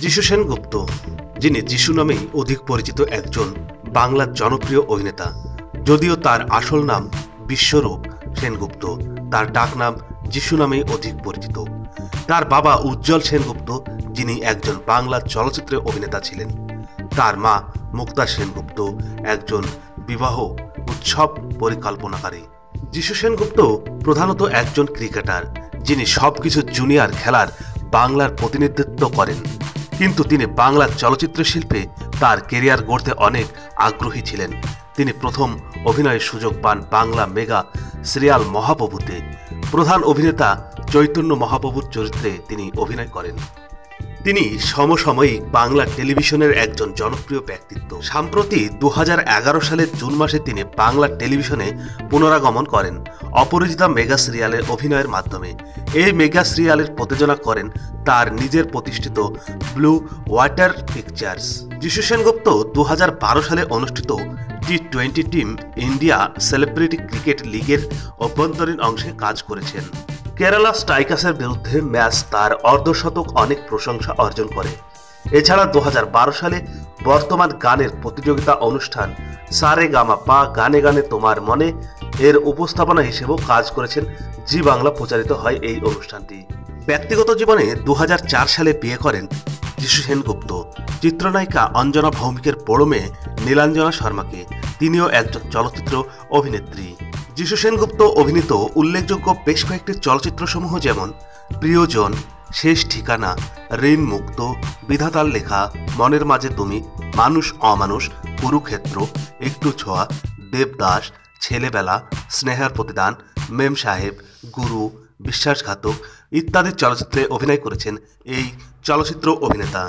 যিশু সেনগুপ্ত, যিনি যিশু নামেই অধিক পরিচিত একজন বাংলার জনপ্রিয় অভিনেতা, যদিও তার আসল নাম বিশ্বরূপ সেনগুপ্ত, তার ডাকনাম যিশু নামেই অধিক পরিচিত। তার বাবা উজ্জ্বল সেনগুপ্ত, যিনি একজন বাংলা চলচ্চিত্রের অভিনেতা ছিলেন। তার মা মুক্তা সেনগুপ্ত, একজন বিবাহ উৎসব পরিকল্পনাকারী। যিশু সেনগুপ্ত প্রধানত একজন ক্রিকেটার, যিনি সবকিছু জুনিয়র খেলার বাংলার প্রতিনিধিত্ব করেন। কিন্তু তিনি বাংলা চলচ্চিত্র শিল্পে তার কেরিয়ার গড়তে অনেক আগ্রহী ছিলেন। তিনি প্রথম অভিনয়ের সুযোগ পান বাংলা মেগা সিরিয়াল মহাপ্রভুতে। প্রধান অভিনেতা চৈতন্য মহাপ্রভুর চরিত্রে তিনি অভিনয় করেন। তিনি সমসাময়িক বাংলা টেলিভিশনের একজন জনপ্রিয় ব্যক্তিত্ব। সম্প্রতি দু সালের জুন মাসে তিনি বাংলা টেলিভিশনে পুনরাগমন করেন অপরাজিতা মেগা সিরিয়ালের অভিনয়ের মাধ্যমে। এই মেগা সিরিয়ালের প্রযোজনা করেন তার নিজের প্রতিষ্ঠিত ব্লু ওয়াটার পিকচার্স। যিশু সেনগুপ্ত দু হাজার বারো সালে অনুষ্ঠিত T twenty team India celebrity cricket লিগের অভ্যন্তরীণ অংশে কাজ করেছেন। কেরালা স্ট্রাইকার্সের বিরুদ্ধে ম্যাচ তার অর্ধশতক অনেক প্রশংসা অর্জন করে। এছাড়া দু হাজার বারো সালে বর্তমান গানের প্রতিযোগিতা অনুষ্ঠান সারে গামা পা গানে গানে তোমার মনে এর উপস্থাপনা হিসেবেও কাজ করেছেন জি বাংলা প্রচারিত হয় এই অনুষ্ঠানটি। ব্যক্তিগত জীবনে দু হাজার চার সালে বিয়ে করেন যিশু সেনগুপ্ত। চিত্রনায়িকা অঞ্জনা ভৌমিকের বড় মেয়ে নীলাঞ্জনা শর্মাকে। তিনিও একজন চলচ্চিত্র অভিনেত্রী। যিশু সেনগুপ্ত অভিনীত উল্লেখযোগ্য বেশ কয়েকটি চলচ্চিত্রসমূহ যেমন প্রিয়জন, শেষ ঠিকানা, ঋণ মুক্ত, বিধাতার লেখা, মনের মাঝে তুমি, মানুষ অমানুষ, কুরুক্ষেত্র, একটু ছোঁয়া, দেবদাস, ছেলেবেলা, স্নেহার প্রতিদান, মেম সাহেব, গুরু, বিশ্বাসঘাতক ইত্যাদি চলচ্চিত্রে অভিনয় করেছেন এই চলচ্চিত্র অভিনেতা।